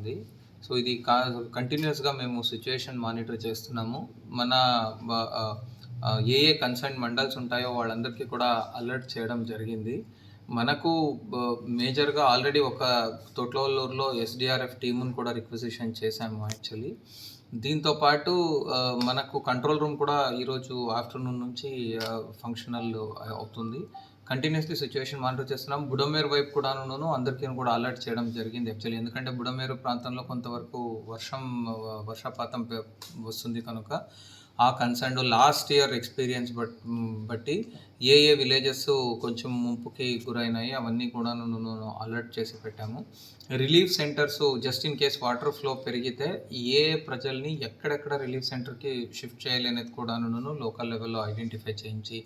ఉంది సో ఇది కా కంటిన్యూస్గా మేము సిచ్యుయేషన్ మానిటర్ చేస్తున్నాము. మన ఏ ఏ కన్సర్న్ మండల్స్ ఉంటాయో వాళ్ళందరికీ కూడా అలర్ట్ చేయడం జరిగింది. మనకు మేజర్గా ఆల్రెడీ ఒక తొట్లూరులో ఎస్డిఆర్ఎఫ్ టీమును కూడా రిక్వజిషన్ చేశాము యాక్చువల్లీ దీంతో పాటు మనకు కంట్రోల్ రూమ్ కూడా ఈరోజు ఆఫ్టర్నూన్ నుంచి ఫంక్షనల్ అవుతుంది. కంటిన్యూస్లీ సిచ్యువేషన్ మానిటర్ చేస్తున్నాం. బుడమేరు వైపు కూడాను అందరికీ కూడా అలర్ట్ చేయడం జరిగింది యాక్చువల్లీ ఎందుకంటే బుడమేరు ప్రాంతంలో కొంతవరకు వర్షం వర్షపాతం వస్తుంది కనుక. ఆ concern last year experience but బట్టి ఏ ఏ విలేజెస్ కొంచెం ముంపుకి గురైనాయి అవన్నీ కూడా అలర్ట్ చేసి పెట్టాము. Relief centres just in case water flow పెరిగితే ఏ ప్రజల్ని ఎక్కడెక్కడ రిలీఫ్ సెంటర్కి షిఫ్ట్ చేయాలనేది కూడా కూడాను లోకల్ లెవెల్లో ఐడెంటిఫై చేయించి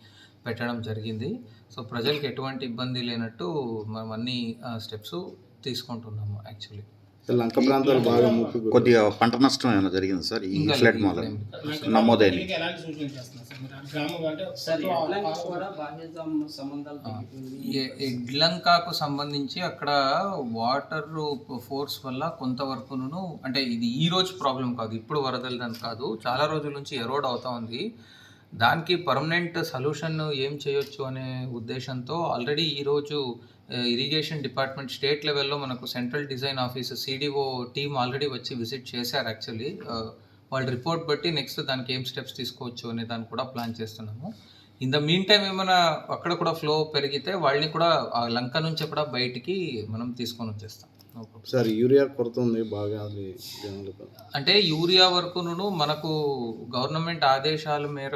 పెట్టడం జరిగింది. సో ప్రజలకు ఎటువంటి ఇబ్బంది లేనట్టు మనం అన్ని స్టెప్స్ తీసుకుంటున్నాము యాక్చువల్లీ లంక ప్రాంతాలు బాగా. కొద్దిగా పంట నష్టం ఏమైనా జరిగింది సార్? ఈ ఫ్లడ్ తగ్గిపోయింది ఎ- ఎడ్లంకాకు సంబంధించి అక్కడ వాటర్ ఫోర్స్ వల్ల కొంతవరకును అంటే ఇది ఈ రోజు ప్రాబ్లం కాదు ఇప్పుడు వరదలదని కాదు చాలా రోజుల నుంచి ఎరోడ్ అవుతా ఉంది. దానికి పర్మనెంట్ సొల్యూషన్ ఏం చేయొచ్చు అనే ఉద్దేశంతో ఆల్రెడీ ఈరోజు ఇరిగేషన్ డిపార్ట్మెంట్ స్టేట్ లెవెల్లో మనకు central design office CDO team already వచ్చి విజిట్ చేశారు యాక్చువల్లీ. వాళ్ళ రిపోర్ట్ బట్టి నెక్స్ట్ దానికి ఏం స్టెప్స్ తీసుకోవచ్చు అనే దాన్ని కూడా ప్లాన్ చేస్తున్నాము. ఇన్ ద మీన్ టైం ఏమైనా అక్కడ కూడా ఫ్లో పెరిగితే వాళ్ళని కూడా ఆ లంక నుంచి కూడా బయటికి మనం తీసుకొని వచ్చేస్తాం. సార్ యూరియా కొరత ఉంది బాగా అంటే యూరియా వరకును మనకు గవర్నమెంట్ ఆదేశాల మేర